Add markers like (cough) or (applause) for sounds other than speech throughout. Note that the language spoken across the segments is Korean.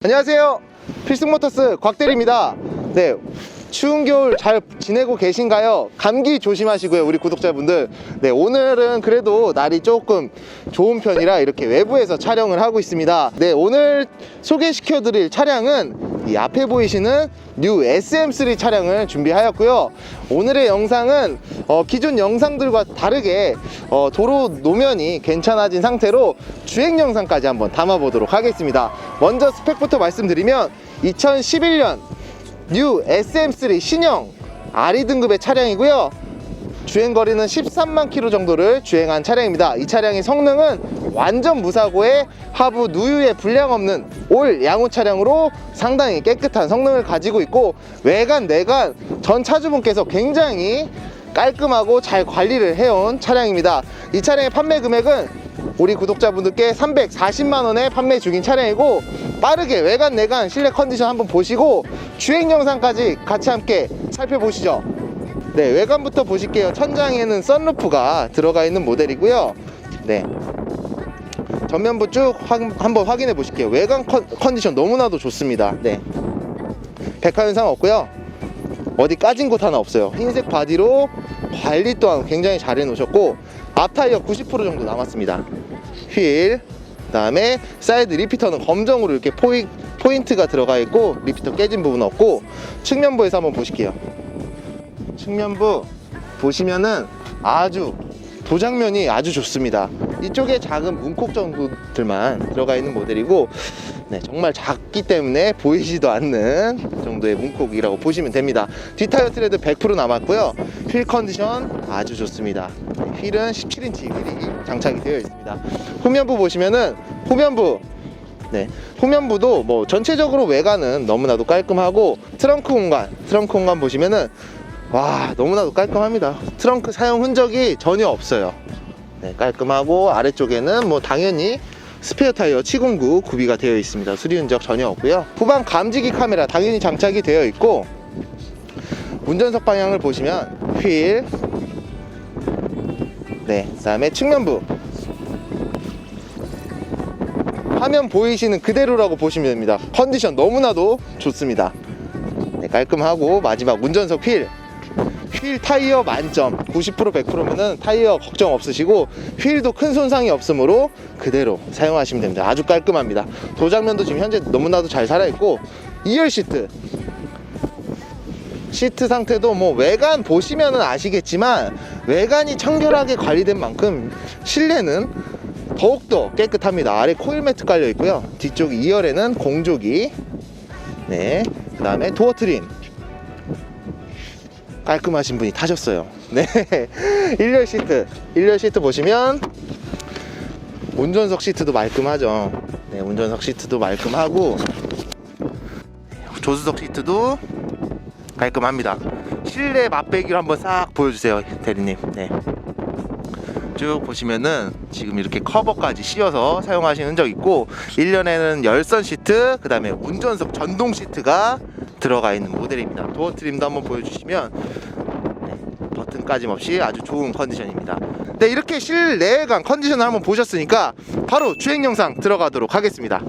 안녕하세요. 필승모터스 곽대리입니다. 네. 추운 겨울 잘 지내고 계신가요? 감기 조심하시고요, 우리 구독자분들. 네, 오늘은 그래도 날이 조금 좋은 편이라 이렇게 외부에서 촬영을 하고 있습니다. 네, 오늘 소개시켜 드릴 차량은 이 앞에 보이시는 뉴 SM3 차량을 준비하였고요. 오늘의 영상은 어, 기존 영상들과 다르게 어, 도로 노면이 괜찮아진 상태로 주행 영상까지 한번 담아보도록 하겠습니다. 먼저 스펙부터 말씀드리면 2011년 뉴 SM3 신형 RE 등급의 차량이고요. 주행 거리는 13만 킬로 정도를 주행한 차량입니다. 이 차량의 성능은 완전 무사고에 하부 누유에 불량 없는 올 양호 차량으로 상당히 깨끗한 성능을 가지고 있고 외관 내관 전 차주분께서 굉장히 깔끔하고 잘 관리를 해온 차량입니다. 이 차량의 판매 금액은 우리 구독자분들께 340만 원에 판매 중인 차량이고 빠르게 외관 내관 실내 컨디션 한번 보시고 주행 영상까지 같이 함께 살펴보시죠. 네, 외관부터 보실게요. 천장에는 썬루프가 들어가 있는 모델이고요. 네. 전면부 쭉 확- 한번 확인해 보실게요. 외관 컨, 컨디션 너무나도 좋습니다. 네. 백화 현상 없고요. 어디 까진 곳 하나 없어요. 흰색 바디로 관리 또한 굉장히 잘 해놓으셨고 앞 타이어 90% 정도 남았습니다. 휠, 그다음에 사이드 리피터는 검정으로 이렇게 포이, 포인트가 들어가 있고 리피터 깨진 부분 없고 측면부에서 한번 보실게요. 측면부 보시면은 아주 도장면이 아주 좋습니다. 이쪽에 작은 문콕 정도들만 들어가 있는 모델이고 네, 정말 작기 때문에 보이지도 않는 정도의 문콕이라고 보시면 됩니다. 뒷타이어 트레드 100% 남았고요. 휠 컨디션 아주 좋습니다. 휠은 17인치 휠이 장착이 되어 있습니다. 후면부 보시면은 후면부 네, 후면부도 뭐 전체적으로 외관은 너무나도 깔끔하고 트렁크 공간, 트렁크 공간 보시면은 와 너무나도 깔끔합니다. 트렁크 사용 흔적이 전혀 없어요. 네, 깔끔하고 아래쪽에는 뭐 당연히 스페어 타이어 709 구비가 되어 있습니다. 수리 흔적 전혀 없고요. 후방 감지기 카메라 당연히 장착이 되어 있고 운전석 방향을 보시면 휠, 네, 그 다음에 측면부 화면 보이시는 그대로라고 보시면 됩니다. 컨디션 너무나도 좋습니다. 네, 깔끔하고 마지막 운전석 휠. 휠 타이어 만점 90% 100%면은 타이어 걱정 없으시고 휠도 큰 손상이 없으므로 그대로 사용하시면 됩니다. 아주 깔끔합니다. 도장면도 지금 현재 너무나도 잘 살아있고 2열 시트 시트 상태도 뭐 외관 보시면은 아시겠지만 외관이 청결하게 관리된 만큼 실내는 더욱더 깨끗합니다. 아래 코일 매트 깔려 있고요. 뒤쪽 2열에는 공조기, 네, 그 다음에 도어 트림. 깔끔하신 분이 타셨어요. 네, (laughs) 1열 시트, 1열 시트 보시면 운전석 시트도 말끔하죠. 네, 운전석 시트도 말끔하고 조수석 시트도 깔끔합니다. 실내 맛배기를 한번 싹 보여주세요, 대리님. 네. 쭉 보시면은 지금 이렇게 커버까지 씌워서 사용하시는 흔적 있고 1년에는 열선 시트 그 다음에 운전석 전동 시트가 들어가 있는 모델입니다. 도어 트림도 한번 보여주시면 네, 버튼 까짐 없이 아주 좋은 컨디션입니다. 네 이렇게 실내관 컨디션을 한번 보셨으니까 바로 주행 영상 들어가도록 하겠습니다.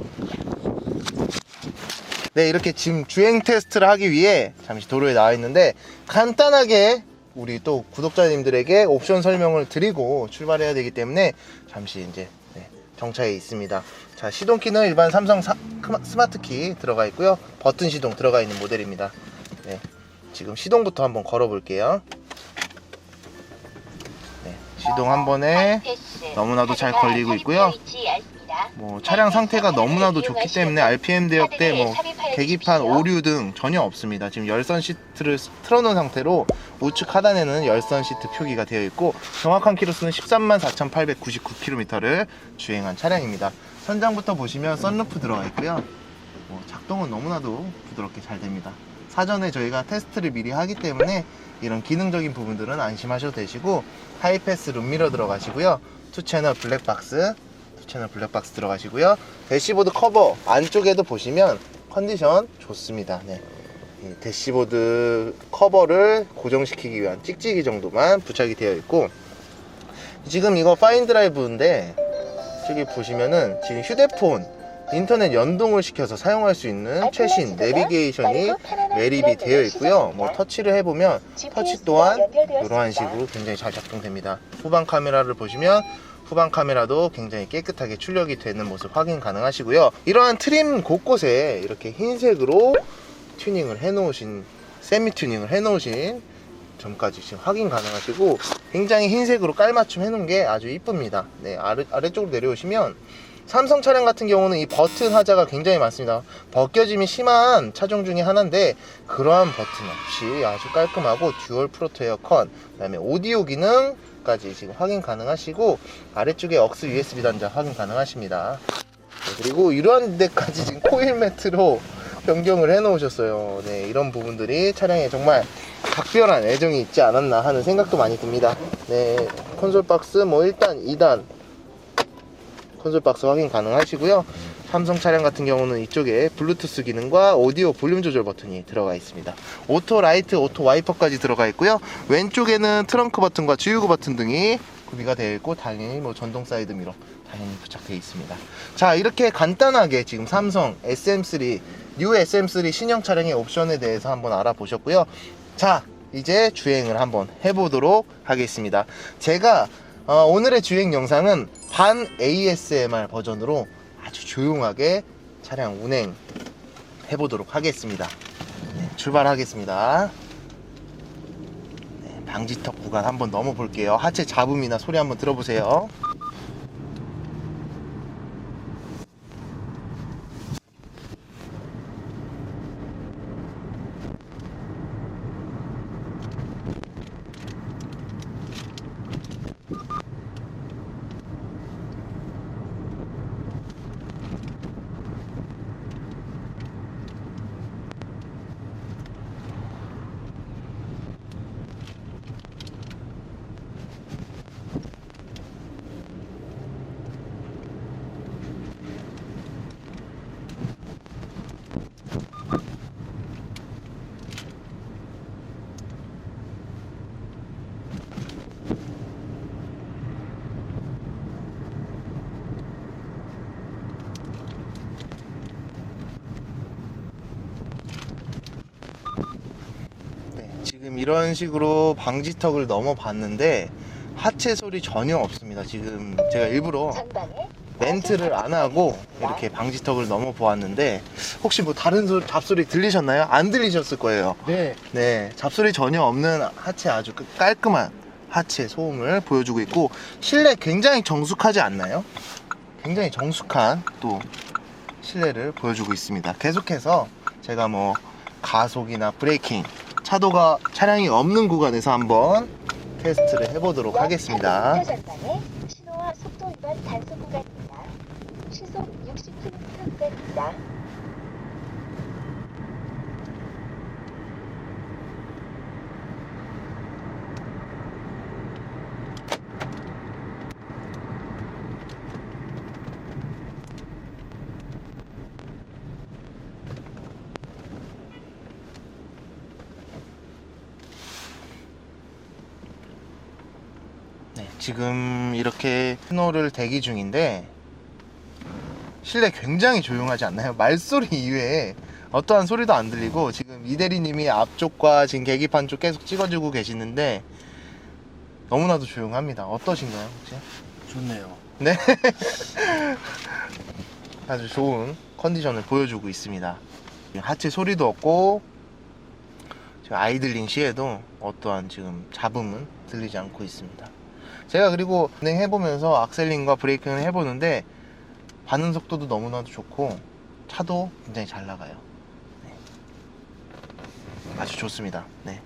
네 이렇게 지금 주행 테스트를 하기 위해 잠시 도로에 나와 있는데 간단하게 우리 또 구독자님들에게 옵션 설명을 드리고 출발해야 되기 때문에 잠시 이제 네, 정차해 있습니다. 자 시동키는 일반 삼성 사- 스마트키 들어가 있고요. 버튼 시동 들어가 있는 모델입니다. 네, 지금 시동부터 한번 걸어 볼게요. 네, 시동 한 번에 너무나도 잘 걸리고 있고요. 뭐 차량 상태가 너무나도 좋기 때문에 RPM 대역대 뭐 계기판 오류 등 전혀 없습니다. 지금 열선 시트를 틀어놓은 상태로 우측 하단에는 열선 시트 표기가 되어 있고 정확한 키로수는 13만 4,899km를 주행한 차량입니다. 현장부터 보시면 썬루프 들어가 있고요. 뭐 작동은 너무나도 부드럽게 잘 됩니다. 사전에 저희가 테스트를 미리 하기 때문에 이런 기능적인 부분들은 안심하셔도 되시고 하이패스 룸미러 들어가시고요. 투 채널 블랙박스 투 채널 블랙박스 들어가시고요. 대시보드 커버 안쪽에도 보시면 컨디션 좋습니다. 네. 이 대시보드 커버를 고정시키기 위한 찍찍이 정도만 부착이 되어 있고 지금 이거 파인 드라이브인데 저기 보시면은 지금 휴대폰 인터넷 연동을 시켜서 사용할 수 있는 최신 내비게이션이 매립이 되어 있고요. 뭐 터치를 해보면 터치 또한 이러한 식으로 굉장히 잘 작동됩니다. 후방 카메라를 보시면 후방 카메라도 굉장히 깨끗하게 출력이 되는 모습 확인 가능하시고요. 이러한 트림 곳곳에 이렇게 흰색으로 튜닝을 해 놓으신 세미 튜닝을 해 놓으신 점까지 지금 확인 가능하시고 굉장히 흰색으로 깔맞춤 해놓은 게 아주 이쁩니다. 네 아래, 아래쪽으로 내려오시면 삼성 차량 같은 경우는 이 버튼 하자가 굉장히 많습니다. 벗겨짐이 심한 차종 중에 하나인데 그러한 버튼 없이 아주 깔끔하고 듀얼 프로토 에어컨 그 다음에 오디오 기능까지 지금 확인 가능하시고 아래쪽에 억스 USB 단자 확인 가능하십니다. 네, 그리고 이러한 데까지 지금 코일 매트로 변경을 해 놓으셨어요. 네, 이런 부분들이 차량에 정말 각별한 애정이 있지 않았나 하는 생각도 많이 듭니다. 네, 콘솔 박스 뭐 1단, 2단 콘솔 박스 확인 가능하시고요. 삼성 차량 같은 경우는 이쪽에 블루투스 기능과 오디오 볼륨 조절 버튼이 들어가 있습니다. 오토 라이트, 오토 와이퍼까지 들어가 있고요. 왼쪽에는 트렁크 버튼과 주유구 버튼 등이 구비가 되어 있고 당연히 뭐 전동 사이드 미러 당연히 부착되어 있습니다. 자 이렇게 간단하게 지금 삼성 SM3 뉴 SM3 신형 차량의 옵션에 대해서 한번 알아보셨고요. 자 이제 주행을 한번 해보도록 하겠습니다. 제가 어, 오늘의 주행 영상은 반 ASMR 버전으로 아주 조용하게 차량 운행 해보도록 하겠습니다. 네, 출발하겠습니다. 네, 방지턱 구간 한번 넘어 볼게요. 하체 잡음이나 소리 한번 들어보세요. 네, 지금 이런 식으로 방지턱을 넘어 봤는데 하체 소리 전혀 없습니다. 지금 제가 일부러 멘트를 안 하고 이렇게 방지턱을 넘어 보았는데 혹시 뭐 다른 소, 잡소리 들리셨나요? 안 들리셨을 거예요. 네. 네, 잡소리 전혀 없는 하체 아주 그 깔끔한 하체 소음을 보여주고 있고 실내 굉장히 정숙하지 않나요? 굉장히 정숙한 또 실내를 보여주고 있습니다. 계속해서 제가 뭐 가속이나 브레이킹, 차도가 차량이 없는 구간에서 한번 테스트를 해보도록 하겠습니다. 전방에 신호와 속도 위반 단속 구간입니다. 시속 60km 구간입니다. 네, 지금 이렇게 신호를 대기 중인데 실내 굉장히 조용하지 않나요? 말소리 (laughs) 이외에 어떠한 소리도 안 들리고 지금 이 대리님이 앞쪽과 지금 계기판 쪽 계속 찍어주고 계시는데 너무나도 조용합니다. 어떠신가요? 혹시? 좋네요. 네. (laughs) 아주 좋은 컨디션을 보여주고 있습니다. 하체 소리도 없고 지금 아이들링 시에도 어떠한 지금 잡음은 들리지 않고 있습니다. 제가 그리고 운행해보면서 악셀링과 브레이킹을 해보는데 반응 속도도 너무나도 좋고 차도 굉장히 잘 나가요. 네. 아주 좋습니다. 네.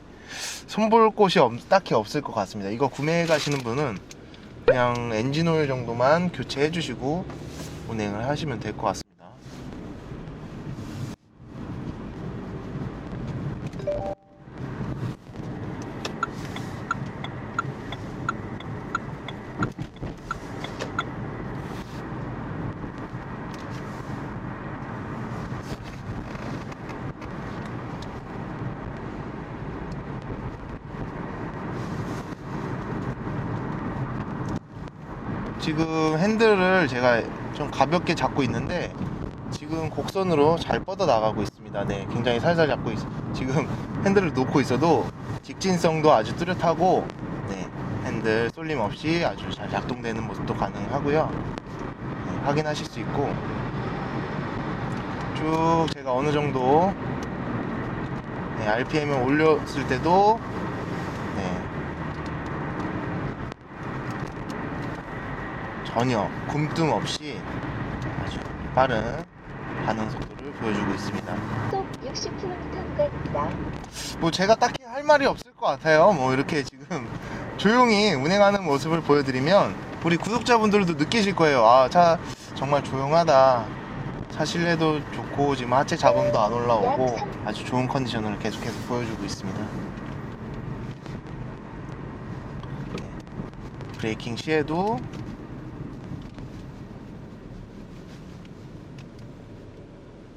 손볼 곳이 없- 딱히 없을 것 같습니다. 이거 구매해 가시는 분은 그냥 엔진 오일 정도만 교체해 주시고 운행을 하시면 될 것 같습니다. 지금 핸들을 제가 좀 가볍게 잡고 있는데 지금 곡선으로 잘 뻗어 나가고 있습니다. 네, 굉장히 살살 잡고 있, 지금 핸들을 놓고 있어도 직진성도 아주 뚜렷하고 네, 핸들 쏠림 없이 아주 잘 작동되는 모습도 가능하고요. 네, 확인하실 수 있고 쭉 제가 어느 정도 네, RPM을 올렸을 때도 네, 전혀 굼뜸 없이 아주 빠른 반응 속도를 보여주고 있습니다. 시속 60km 구간입니다. 뭐 제가 딱히 할 말이 없을 것 같아요. 뭐 이렇게 지금 (laughs) 조용히 운행하는 모습을 보여드리면 우리 구독자분들도 느끼실 거예요. 아, 차 정말 조용하다. 차 실내도 좋고 지금 하체 잡음도 안 올라오고 아주 좋은 컨디션을 계속해서 보여주고 있습니다. 네. 브레이킹 시에도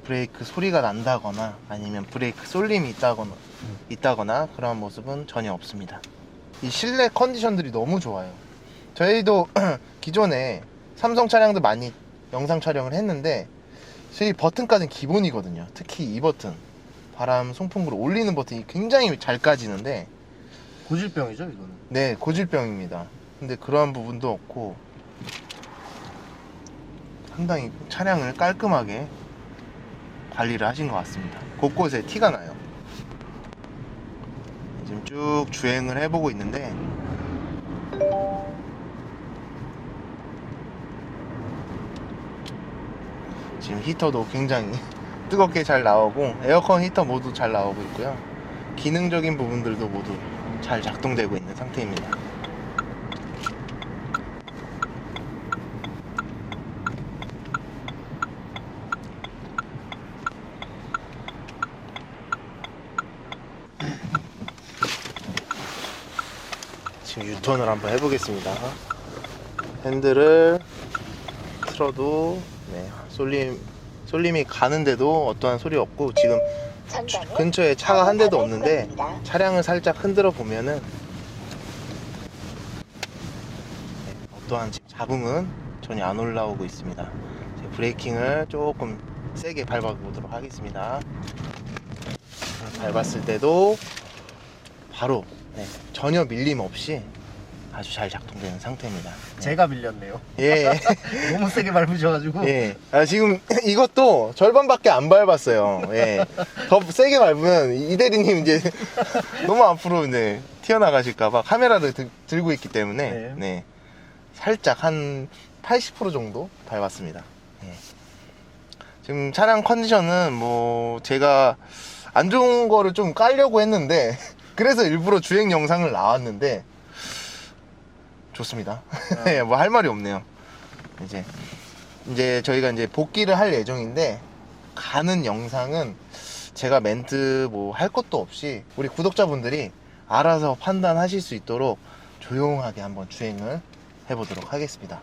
브레이크 소리가 난다거나 아니면 브레이크 쏠림이 있다거나 있다거나 그런 모습은 전혀 없습니다. 이 실내 컨디션들이 너무 좋아요. 저희도 (clears throat) 기존에 삼성 차량도 많이 영상 촬영을 했는데 저희 버튼까지는 기본이거든요. 특히 이 버튼 바람 송풍구를 올리는 버튼이 굉장히 잘 까지는데 고질병이죠 이거는. 네 고질병입니다. 근데 그러한 부분도 없고 상당히 차량을 깔끔하게 관리를 하신 것 같습니다. 곳곳에 티가 나요. 지금 쭉 주행을 해보고 있는데 지금 히터도 굉장히 (laughs) 뜨겁게 잘 나오고 에어컨 히터 모두 잘 나오고 있고요. 기능적인 부분들도 모두 잘 작동되고 있는 상태입니다. 지금 유턴을 한번 해보겠습니다. 핸들을 틀어도 네, 쏠림 쏠림이 가는데도 어떠한 소리 없고 지금 전방에 근처에 차가 한 대도 없는데. 차량을 살짝 흔들어 보면은 네, 어떠한 잡음은 전혀 안 올라오고 있습니다. 브레이킹을 조금 세게 밟아 보도록 하겠습니다. 밟았을 때도 바로 네, 전혀 밀림 없이 아주 잘 작동되는 상태입니다. 네. 제가 밀렸네요. 예. (laughs) 너무 세게 밟으셔가지고. 예. 아, 지금 (laughs) 이것도 절반밖에 안 밟았어요. 예. 더 세게 밟으면 이 대리님 이제 (laughs) 너무 앞으로 이제 튀어나가실까봐 카메라를 들, 들고 있기 때문에 네. 네. 살짝 한 80% 정도 밟았습니다. 예. 지금 차량 컨디션은 뭐 제가 안 좋은 거를 좀 깔려고 했는데 그래서 일부러 주행 영상을 나왔는데 좋습니다. (laughs) 예, 뭐할 말이 없네요. 이제 이제 저희가 이제 복귀를 할 예정인데 가는 영상은 제가 멘트 뭐 할 것도 없이 우리 구독자분들이 알아서 판단하실 수 있도록 조용하게 한번 주행을 해보도록 하겠습니다.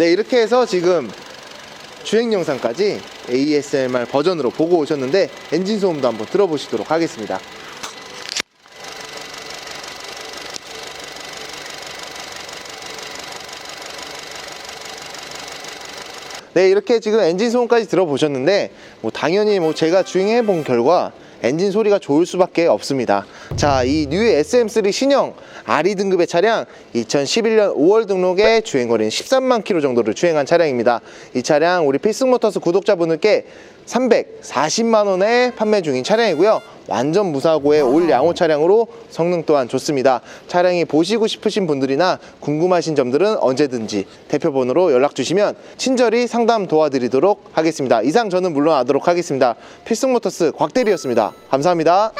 네, 이렇게 해서 지금 주행 영상까지 ASMR 버전으로 보고 오셨는데 엔진 소음도 한번 들어보시도록 하겠습니다. 네, 이렇게 지금 엔진 소음까지 들어보셨는데 뭐 당연히 뭐 제가 주행해 본 결과 엔진 소리가 좋을 수밖에 없습니다. 자, 이 뉴 SM3 신형 RE 등급의 차량 2011년 5월 등록에 주행 거리는 13만 킬로 정도를 주행한 차량입니다. 이 차량 우리 필승모터스 구독자분들께 340만 원에 판매 중인 차량이고요. 완전 무사고의 올 양호 차량으로 성능 또한 좋습니다. 차량이 보시고 싶으신 분들이나 궁금하신 점들은 언제든지 대표 번호로 연락 주시면 친절히 상담 도와드리도록 하겠습니다. 이상 저는 물러나도록 하겠습니다. 필승모터스 곽대리였습니다. 감사합니다.